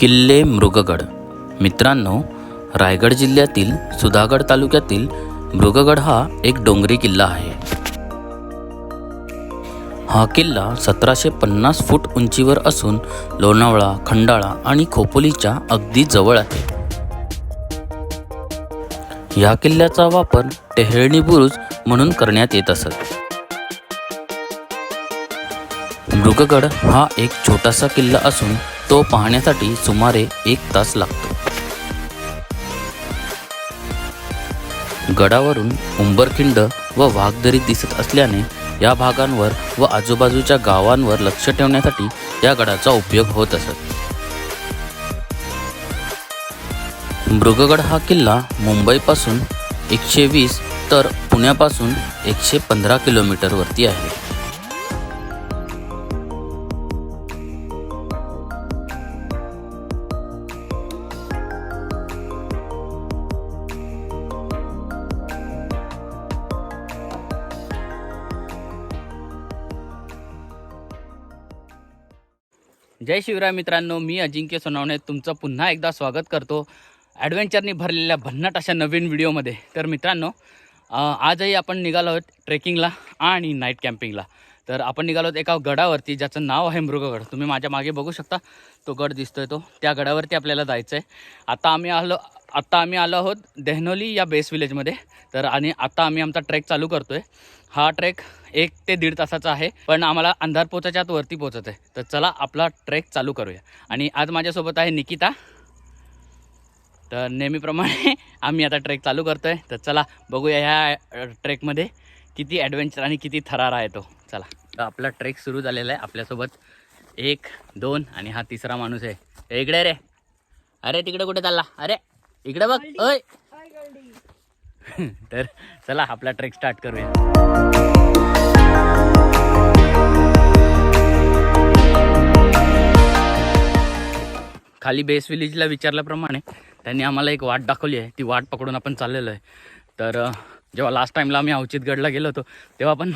किल्ले मृगगड. मित्रांनो रायगड जिल्ह्यातील सुधागड तालुक्यातील मृगगड हा एक डोंगरी किल्ला आहे. हा किल्ला सतराशे पन्नास फूट उंचीवर असून लोणावळा खंडाळा आणि खोपोलीच्या अगदी जवळ आहे. या किल्ल्याचा वापर टेहळणी बुरुज म्हणून करण्यात येत असत. मृगगड हा एक छोटासा किल्ला असून तो पाहण्यासाठी सुमारे एक तास लागतो. गडावरून उंबरखिंड व वाघदरी दिसत असल्याने या भागांवर व आजूबाजूच्या गावांवर लक्ष ठेवण्यासाठी या गडाचा उपयोग होत असत. मृगगड हा किल्ला मुंबईपासून एकशे वीस तर पुण्यापासून एकशे पंधरा किलोमीटरवरती आहे. जय शिवराय मित्रांनो मी अजिंक्य सोनावणे तुमचं पुन्हा एकदा स्वागत करतो ॲडव्हेंचरनी भरलेल्या भन्नाट अशा नवीन व्हिडिओमध्ये. तर मित्रांनो आजही आपण निघालो आहोत ट्रेकिंगला आणि नाईट कॅम्पिंगला तर आपण निघालो आहोत एका गडावरती ज्याचं नाव आहे मृगगड. तुम्ही माझ्या मागे बघू शकता तो गड दिसतोय तो. त्या गडावरती आपल्याला जायचं आहे आता आम्ही आलो आत्ता आम्ही आलो आहोत देहनोली या बेस विलेजमध्ये तर आणि आता आम्ही आमचा ट्रेक चालू करतो आहे हा ट्रेक एक ते दीड तासाचा आहे पण आम्हाला अंधार पोचायच्या आत वरती पोचत आहे. तर चला आपला ट्रेक चालू करूया. आणि आज माझ्यासोबत आहे निकिता. तर नेहमीप्रमाणे आम्ही आता ट्रेक चालू करतो आहे तर चला बघूया ह्या ट्रेकमध्ये किती ॲडव्हेंचर आणि किती थरार आहे तो. चला. तर आपला ट्रेक सुरू झालेला आहे आपल्यासोबत. एक दोन आणि हा तिसरा माणूस आहे. इकडे रे. अरे तिकडे कुठे चालला? अरे इकडे बघ. ओय. तर चला आपला ट्रेक स्टार्ट करूया. खाली बेस विलेजला विचारल्याप्रमाणे त्यांनी आम्हाला एक वाट दाखवली आहे. ती वाट पकडून आपण चाललेलो आहे. तर जेव्हा लास्ट टाईमला आम्ही अवचितगडला गेलो होतो तेव्हा पण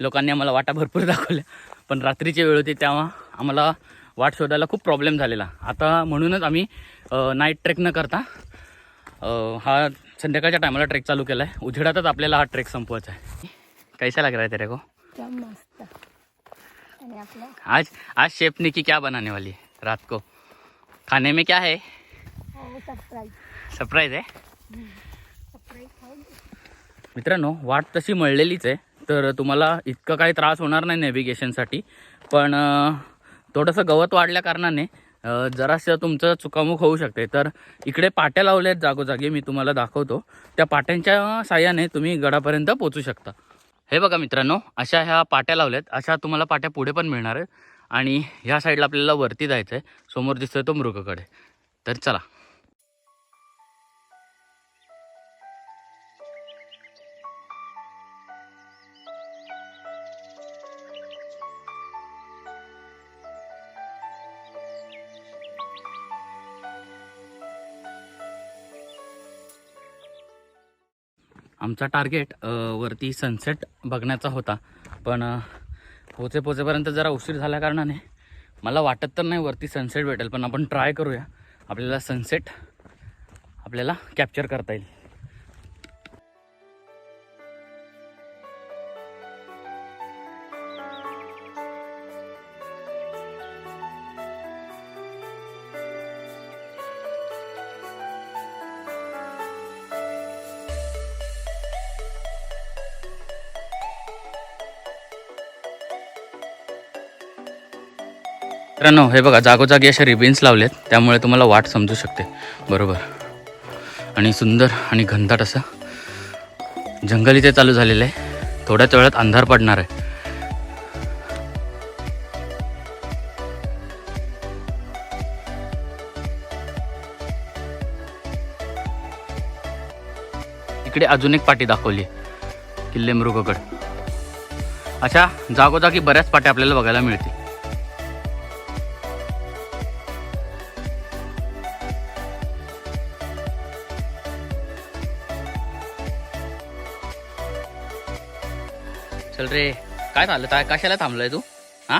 लोकांनी आम्हाला वाटा भरपूर दाखवल्या. पण रात्रीची वेळ होती तेव्हा आम्हाला वाट शोधायला खूप प्रॉब्लेम झालेला. आता म्हणूनच आम्ही नाईट ट्रेक न करता हा संध्याकाळच्या टायमाला ट्रेक चालू केला आहे उजेडातच आपल्याला हा ट्रेक संपवायचा आहे. कैसा लग रहा है तेरे को? मस्त. आज आज शेफ ने की क्या बनाने वाली है रात को? खाने में क्या है? सरप्राईज सरप्राईज आहे मित्रांनो वाट तशी मळलेलीच आहे तर तुम्हाला इतकं काही त्रास होणार नाही नेव्हिगेशनसाठी पण थोडंसं गवत वाढल्या कारणाने जरासं तुमचं चुकामुक होऊ शकते. तर इकडे पाट्या लावल्या आहेत जागोजागी मी तुम्हाला दाखवतो. त्या पाट्यांच्या साह्याने तुम्ही गडापर्यंत पोचू शकता. हे बघा मित्रांनो अशा ह्या पाट्या लावल्यात. अशा तुम्हाला पाट्या पुढे पण मिळणार आहेत. आणि ह्या साईडला आपल्याला वरती जायचं आहे समोर दिसतोय तो मृगकडे. तर चला. आमचा टार्गेट वरती सनसेट बघण्याचा होता. पण पोचे पोचेपर्यंत जरा उशीर झाल्या कारणाने मला वाटत तर नाही वरती सनसेट भेटेल पण आपण ट्राय करूया. आपल्याला सनसेट आपल्याला कॅप्चर करता येईल. मित्रांनो हे बघा जागोजागी अशा रिबिन्स लावलेत त्यामुळे तुम्हाला वाट समजू शकते. बरोबर. आणि सुंदर आणि घनदाट असं जंगल इथे चालू झालेलं आहे. थोड्याच वेळात अंधार पडणार आहे. इकडे अजून एक पाटी दाखवली किल्ले मृगगड. अशा जागोजागी बऱ्याच पाट्या आपल्याला बघायला मिळतील. काय झालं? काय कशाला थांबलोय तू? हा?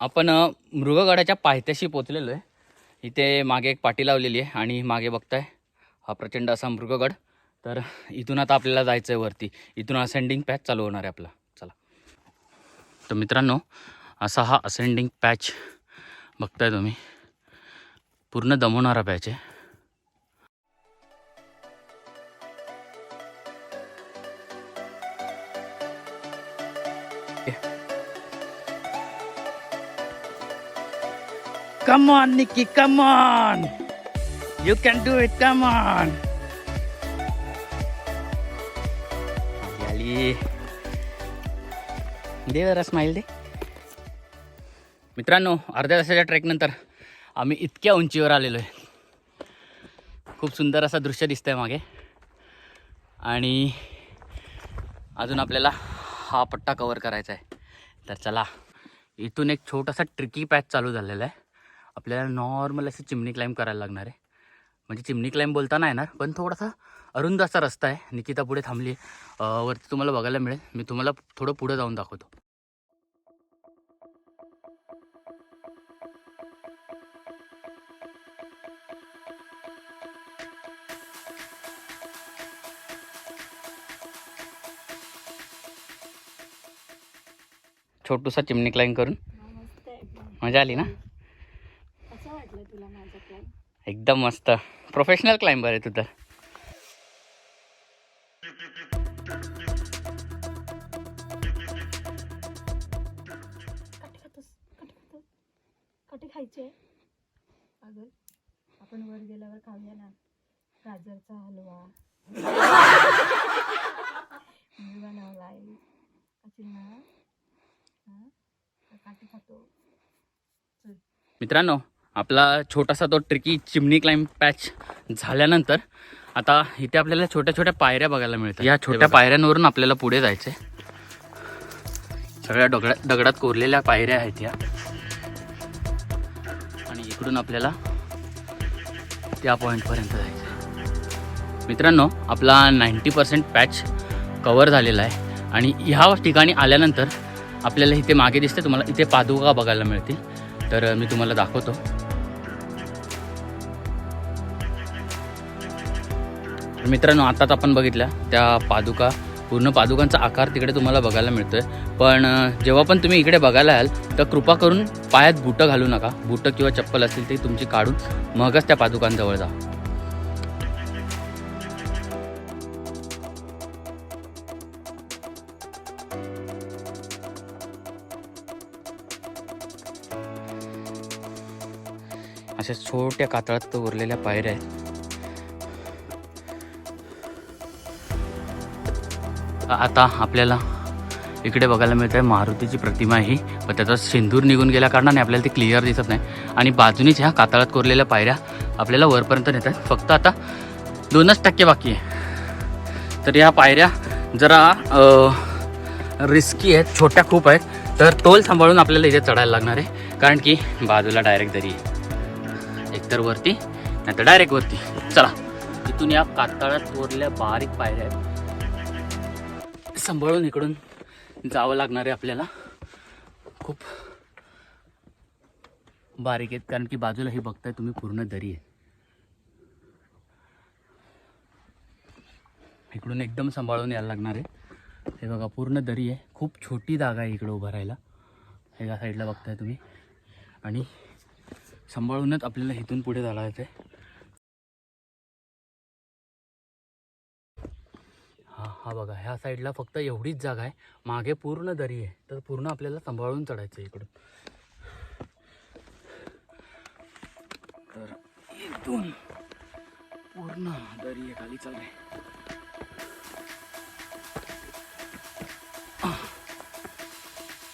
आपण मृगगडाच्या पायथ्याशी पोचलेलो आहे. इथे मागे एक पाटी लावलेली आहे आणि मागे बघताय हा प्रचंड असा मृगगड. तर इथून आता आपल्याला जायचं आहे वरती. इथून असेंडिंग पॅच चालू होणार आहे आपला. चला. तर मित्रांनो असा हा असेंडिंग पॅच बघताय तुम्ही. पूर्ण दमवणारा पॅच आहे. Come on, Nikki, come on. You can do it, come on. आली दे जरा स्माईल दे. मित्रांनो अर्ध्या तासाच्या ट्रेकनंतर आम्ही इतक्या उंचीवर आलेलो आहे. खूप सुंदर असं दृश्य दिसतंय मागे. आणि अजून आपल्याला हा पट्टा कवर करायचा आहे तर चला इथून एक छोटासा ट्रिकी पॅच चालू झालेला आहे. आपल्याला नॉर्मल अशी चिमणी क्लाइंब करायला लागणार आहे. म्हणजे चिमणी क्लाइंब बोलता नाही येणार पण थोडासा अरुंद असा रस्ता आहे. निकिता पुढे थांबली. वरती तुम्हाला बघायला मिळेल. मी तुम्हाला थोडं पुढं जाऊन दाखवतो. छोटूसा चिमणी क्लाइंब करून. मजा आली ना? वाटलं तुला माझं प्लॅन एकदम मस्त. प्रोफेशनल क्लाइंबर आहे तू तर. कटी खायचे? अगं आपण वर गेल्यावर खाऊया ना. गाजरचा हलवा. मी बनवलाय असेल ना? हा? काठी खातो. मित्रांनो आपला छोटासा तो ट्रिकी चिमणी क्लाइंब पॅच झाल्यानंतर आता इथे आपल्याला छोट्या छोट्या पायऱ्या बघायला मिळतात. या छोट्या पायऱ्यांवरून आपल्याला पुढे जायचंय. सगळ्या दगडा दगडात कोरलेल्या पायऱ्या आहेत या. आणि इकडून आपल्याला त्या पॉईंटपर्यंत जायचं मित्रांनो आपला नाईंटी पर्सेंट पॅच कवर झालेला आहे. आणि ह्या ठिकाणी आल्यानंतर आपल्याला इथे मागे दिसते तुम्हाला इथे पादुका बघायला मिळतील. तर मी तुम्हाला दाखवतो. मित्रांनो आताच आपण बघितल्या त्या पादुका पूर्ण पादुकांचा आकार तिकडे तुम्हाला बघायला मिळतोय. पण जेव्हा पण तुम्ही इकडे बघायला याल तर कृपा करून पायात बुटं घालू नका. बुटं किंवा चप्पल असतील ते तुमची काढून मगच त्या पादुकांजवळ जा. अशा छोट्या कातळात उरलेल्या पायऱ्या आहेत. आता आपल्याला इकडे बघायला मिळतं आहे मारुतीची प्रतिमा ही पण त्याचा सिंदूर निघून गेल्या कारणाने आपल्याला ती क्लिअर दिसत नाही. आणि बाजूनीच ह्या कातळात कोरलेल्या पायऱ्या आपल्याला वरपर्यंत नेत आहेत फक्त आता दोनच टक्के बाकी आहे. तर या पायऱ्या जरा रिस्की आहेत छोट्या खूप आहेत. तर तोल सांभाळून आपल्याला इथे चढायला लागणार आहे. कारण की बाजूला डायरेक्ट दरी आहे. एकतर वरती नाहीतर डायरेक्ट वरती. चला इथून या कातळात कोरल्या बारीक पायऱ्या आहेत. सांभाळून इकडून जावं लागणार आहे आपल्याला. खूप बारीक आहेत कारण की बाजूला हे बघताय तुम्ही पूर्ण दरी आहे. इकडून एकदम सांभाळून यायला लागणार आहे. हे बघा पूर्ण दरी आहे. खूप छोटी जागा आहे इकडं उभं राहायला. एका साईडला बघताय तुम्ही. आणि सांभाळूनच आपल्याला इथून पुढे चालायचं आहे. हा हा बघा ह्या साईडला फक्त एवढीच जागा आहे. मागे पूर्ण दरी आहे. तर पूर्ण आपल्याला सांभाळून चढायचं आहे इकडून. तर इथून पूर्ण दरी आहे खाली चालू आहे.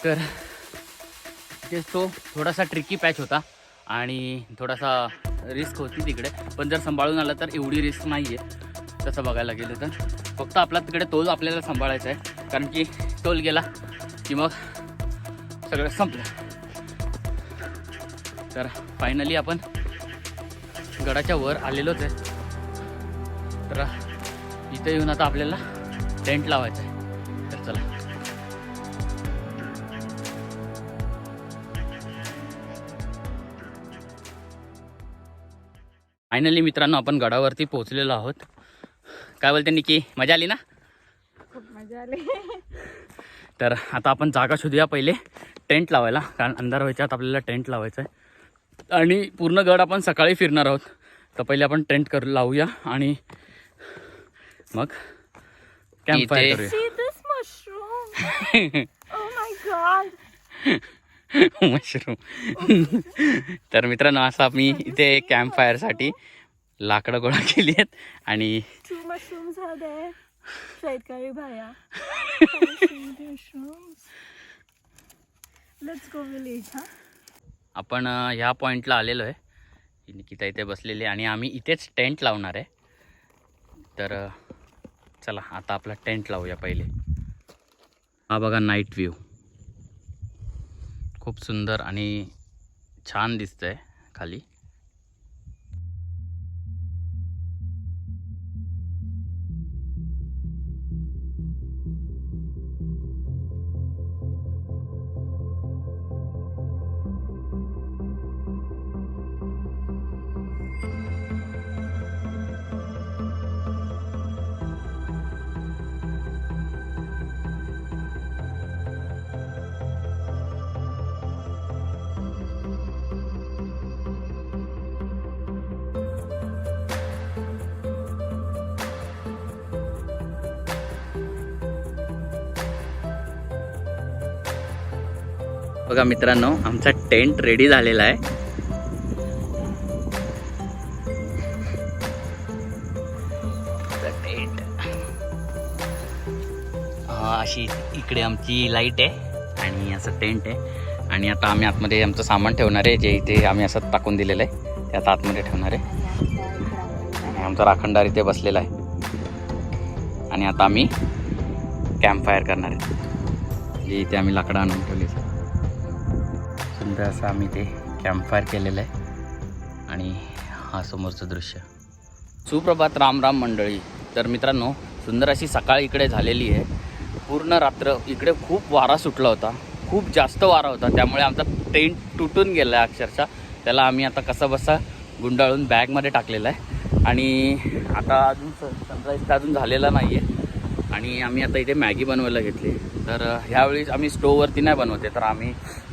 तर ते तो थोडासा ट्रिकी पॅच होता आणि थोडासा रिस्क होती तिकडे. पण जर सांभाळून आला तर एवढी रिस्क नाही आहे तसं बघायला गेलं तर. फक्त आपला तिकडे तोल आपल्याला सांभाळायचा आहे. कारण की तोल गेला की मग सगळं संपलं. तर फायनली आपण गडाच्या वर आलेलोच आहे. तर इथे येऊन आता आपल्याला टेंट लावायचा आहे. तर चला. फायनली मित्रांनो आपण गडावरती पोहोचलेलो आहोत. काय बोलते निकी? मजा आली ना? खूप मजा आली. तर आता आपण जागा शोधूया पहिले. टेंट लावायला कारण अंधार व्हायच्या आत आपल्याला टेंट लावायचं आहे आणि पूर्ण गड आपण सकाळी फिरणार आहोत. तर पहिले आपण टेंट करू लावूया आणि मग कॅम्प फायर करूया. मशरूम तर मित्रांनो असं आम्ही इथे कॅम्प फायरसाठी लाकडं गोळा केली आहेत आणि. शेतकरी भाया. आपण ह्या पॉईंटला आलेलो आहे. निकिता इथे बसलेली आहे आणि आम्ही इथेच टेंट लावणार आहे. तर चला आता आपला टेंट लावूया पहिले. हा बघा नाईट व्ह्यू खूप सुंदर आणि छान दिसतंय खाली. बघा मित्रांनो आमचा टेंट रेडी झालेला आहे. टेंट अशी इकडे आमची लाइट आहे आणि असं टेंट आहे. आणि आता आम्ही आतमध्ये आमचं सामान ठेवणार आहे जे इथे आम्ही असं टाकून दिलेलं आहे. ते आता आतमध्ये ठेवणार आहे. आणि आमचा राखणदार इथे बसलेला आहे. आणि आता आम्ही कॅम्प फायर करणार आहे. जे इथे आम्ही लाकडं आणून ठेवली सुंदर असं आम्ही ते कॅम्प फायर केलेलं आहे. आणि हा समोरचं दृश्य. सुप्रभात राम राम मंडळी. तर मित्रांनो सुंदर अशी सकाळ इकडे झालेली आहे. पूर्ण रात्र इकडे खूप वारा सुटला होता. खूप जास्त वारा होता. त्यामुळे आमचा टेंट तुटून गेला आहे अक्षरशः. त्याला आम्ही आता कसा बसा गुंडाळून बॅगमध्ये टाकलेला आहे. आणि आता अजून सनराईज तर अजून झालेला नाही आहे आणि आम्ही आता इथे मॅगी बनवायला घेतली तर ह्यावेळी आम्ही स्टोववरती नाही बनवते तर आम्ही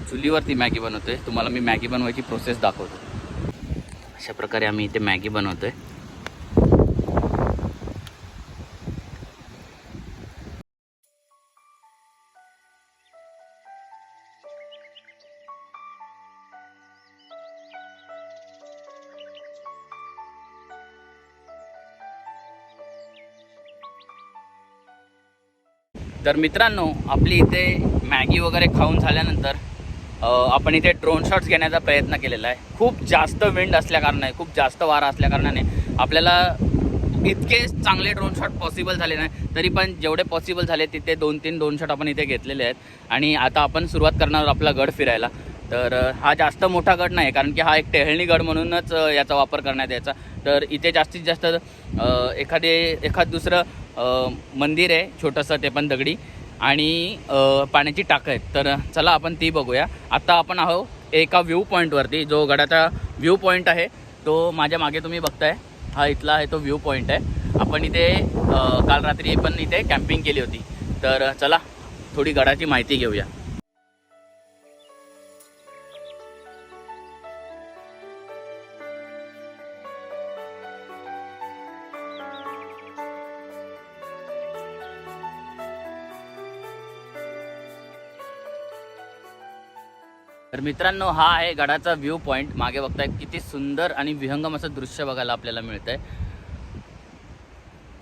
चुलीवरती मॅगी बनवतोय. तुम्हाला मी मॅगी बनवायची प्रोसेस दाखवतो. अशा प्रकारे आम्ही इथे मॅगी बनवतोय. तर मित्रांनो आपली इथे मॅगी वगैरे खाऊन झाल्यानंतर आपण इथे ड्रोन शॉट्स घेण्याचा प्रयत्न केलेला आहे. खूप जास्त विंड असल्याकारणाने खूप जास्त वारा असल्याकारणाने आपल्याला इतके चांगले ड्रोन शॉट पॉसिबल झाले नाही तरी पण जेवढे पॉसिबल झाले तिथे दोन तीन ड्रोन शॉट आपण इथे घेतलेले आहेत. आणि आता आपण सुरुवात करणार आहोत आपला गड फिरायला. तर हा जास्त मोठा गड नाही कारण की हा एक टेहळणी गड म्हणूनच याचा वापर करण्यात यायचा. तर इथे जास्तीत जास्त एखादे एखाद दुसरं मंदिर आहे छोटंसं ते पण दगडी. आणि पाण्याची टाकं आहेत. तर चला आपण ती बघूया. आता आपण आहो एका व्ह्यू पॉईंटवरती जो गडाचा व्ह्यू पॉईंट आहे तो माझ्या मागे तुम्ही बघताय. हा इथला आहे तो व्ह्यू पॉईंट आहे. आपण इथे काल रात्री पण इथे कॅम्पिंग केली होती. तर चला थोडी गडाची माहिती घेऊया. मित्रांनो हा आहे गडाचा व्ह्यू पॉईंट मागे बघताय किती सुंदर आणि विहंगम असं दृश्य बघायला आपल्याला मिळतंय.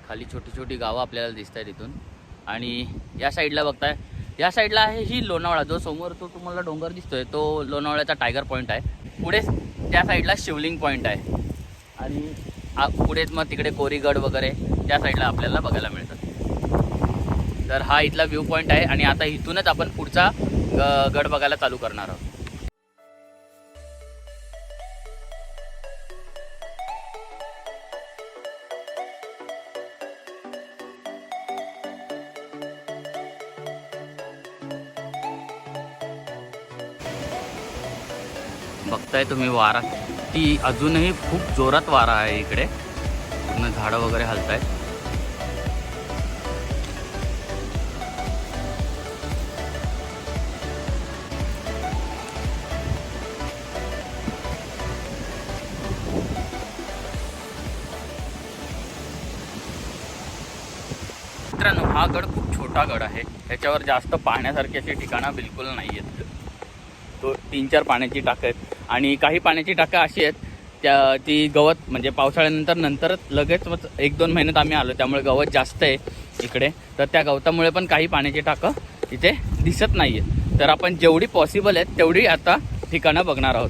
खाली छोटी छोटी गावं आपल्याला दिसत आहेत इथून. आणि या साईडला बघताय. या साईडला आहे ही लोणावळा. जो समोर तो तुम्हाला डोंगर दिसतोय तो लोणावळ्याचा टायगर पॉईंट आहे. पुढे त्या साईडला शिवलिंग पॉईंट आहे. आणि पुढेच मग तिकडे कोरीगड वगैरे त्या साईडला आपल्याला बघायला मिळतात तर हा इथला व्ह्यू पॉईंट आहे आणि आता इथूनच आपण पुढचा ग- गड बघायला चालू करणार आहोत. बघताय तुम्ही वारा. ती अजूनही खूप जोरात वारा आहे इकडे. पूर्ण झाडं वगैरे हलत आहेत मित्रांनो हा गड खूप छोटा गड आहे. त्याच्यावर जास्त पाहण्यासारखी अशी ठिकाणं बिलकुल नाही आहेत तो तीन चार पाण्याची टाकत. आहेत आणि काही पाण्याची टाकं अशी आहेत. त्या ती गवत म्हणजे पावसाळ्यानंतर नंतरच लगेच एक दोन महिन्यात आम्ही आलो. त्यामुळे गवत जास्त आहे इकडे. तर त्या गवतामुळे पण काही पाण्याची टाकं इथे दिसत नाही आहेत तर आपण जेवढी पॉसिबल आहेत तेवढी आता ठिकाणं बघणार आहोत.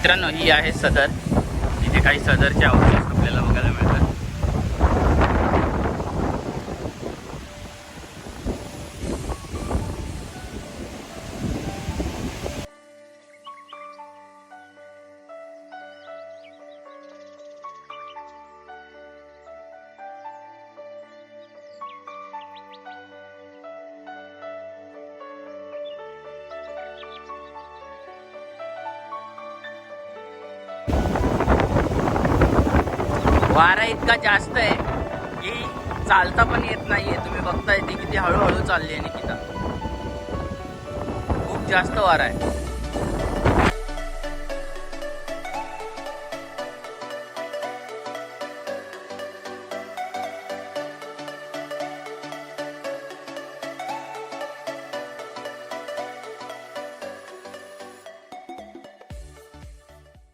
मित्रांनो ही आहे सदर. इथे काही सदरचे अवशेष हळूहळू चालली आहे निकिता. खूप जास्त वार आहे.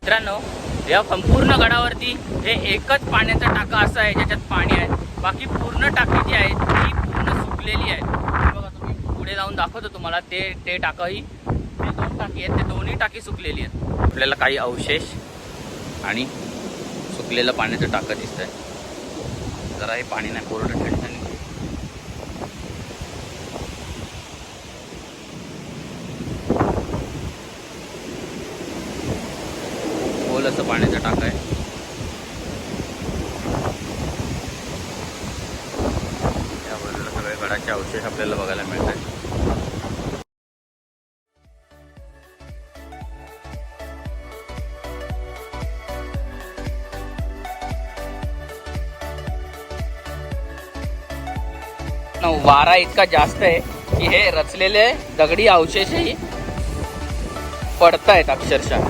मित्रांनो या संपूर्ण गडावरती हे एकच पाण्याचा टाका असा आहे ज्याच्यात पाणी आहे. बाकी पूर्ण टाकी जी आहे ती फुगलेली सुकलेली आहे बघा तुम्ही पुढे जाऊन दाखवतो तुम्हाला. ते ते टाकंही ते दोन टाकी आहेत ते दोन्ही टाकी सुकलेली आहेत. आपल्याला काही अवशेष आणि सुकलेलं पाण्याचं टाकं दिसतं आहे जरा हे पाणी नाही कोरडं वारा इतका जास्त आहे की हे रचलेले दगडी अवशेषही पडतायत अक्षरशः.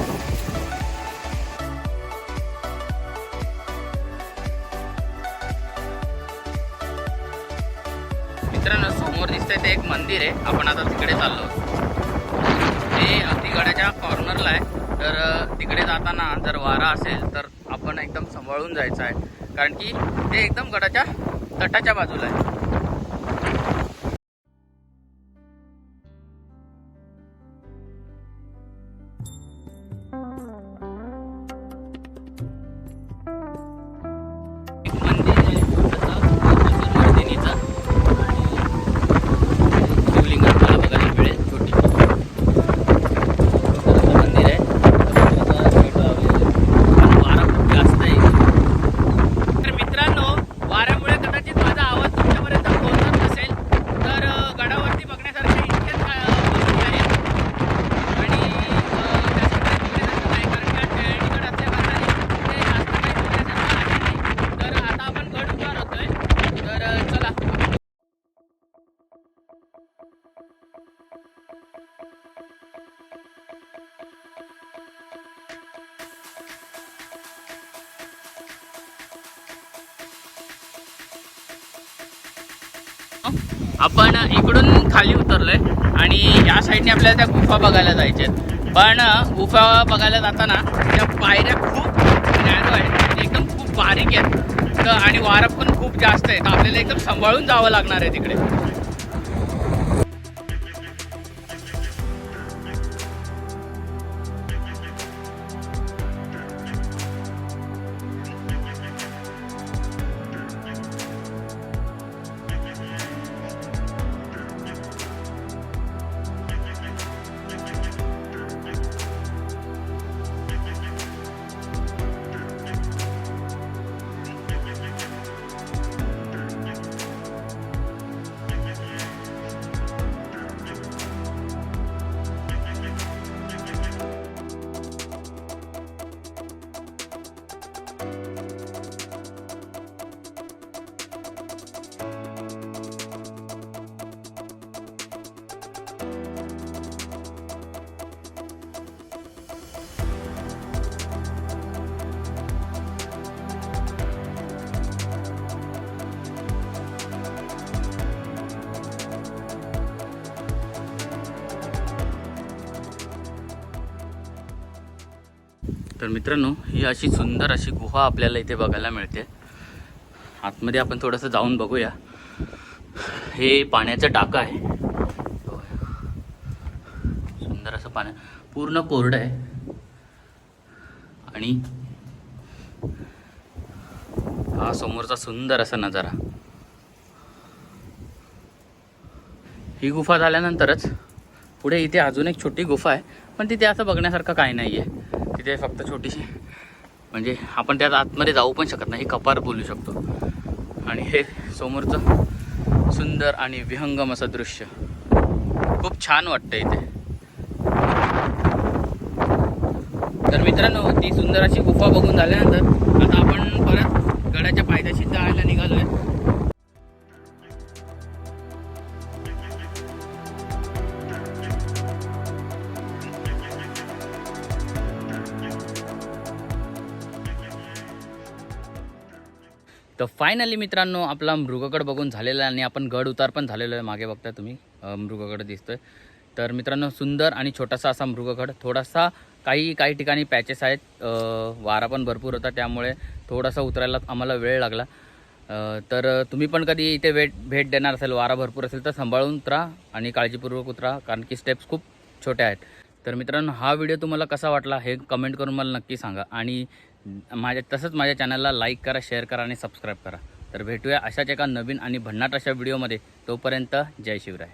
मित्रांनो समोर दिसतंय ते एक मंदिर आहे. आपण आता तिकडे चाललो ते अगदी कॉर्नरला आहे. तर तिकडे जाताना जर वारा असेल तर आपण एकदम सांभाळून जायचं आहे. कारण की ते एकदम गडाच्या तटाच्या बाजूला आहे. या आपल्याला त्या गुफा बघायला जायच्या पण गुफा बघायला जाताना त्या पायऱ्या खूप नॅनो आहेत. एकदम खूप बारीक आहेत. तर आणि वारा पण खूप जास्त आहे तर आपल्याला एकदम सांभाळून जावं लागणार आहे तिकडे. तर मित्रांनो ही अशी सुंदर अशी गुहा आपल्याला इथे बघायला मिळते. आतमध्ये आपण थोडंसं जाऊन बघूया. हे पाण्याचं टाकं आहे. सुंदर असं पाण्या पूर्ण कोरडं आहे. आणि हा समोरचा सुंदर असा नजारा. ही गुफा झाल्यानंतरच पुढे इथे अजून एक छोटी गुफा आहे पण तिथे असं बघण्यासारखं काही नाही आहे तिथे फक्त छोटीशी. म्हणजे आपण त्यात आतमध्ये जाऊ पण शकत नाही हे कपार बोलू शकतो. आणि हे समोरचं सुंदर आणि विहंगम असं दृश्य. खूप छान वाटतं इथे. तर मित्रांनो ती सुंदर अशी गुफा बघून झाल्यानंतर आता आपण परत गडाच्या पायथ्याशी जायला आहे तर फायनली मित्रांनो आपला मृगगड बघून झालेला आहे आणि आपण गड उतार पण झालेलो आहे. मागे बघता तुम्ही मृगगड दिसतोय. तर मित्रांनो सुंदर आणि छोटासा असा मृगगड थोडासा काही काही ठिकाणी पॅचेस आहेत. वारा पण भरपूर होता त्यामुळे थोडासा उतरायला आम्हाला वेळ लागला. तर तुम्ही पण कधी इथे भेट भेट देणार असेल वारा भरपूर असेल तर सांभाळून उतरा आणि काळजीपूर्वक उतरा कारण की स्टेप्स खूप छोट्या आहेत. तर मित्रांनो हा व्हिडिओ तुम्हाला कसा वाटला हे कमेंट करून मला नक्की सांगा. आणि माझ्या तसंच माझ्या चॅनलला लाईक करा शेअर करा आणि सबस्क्राईब करा. तर भेटूया अशाच एका नवीन आणि भन्नाट अशा व्हिडिओमध्ये. तोपर्यंत जय शिवराय.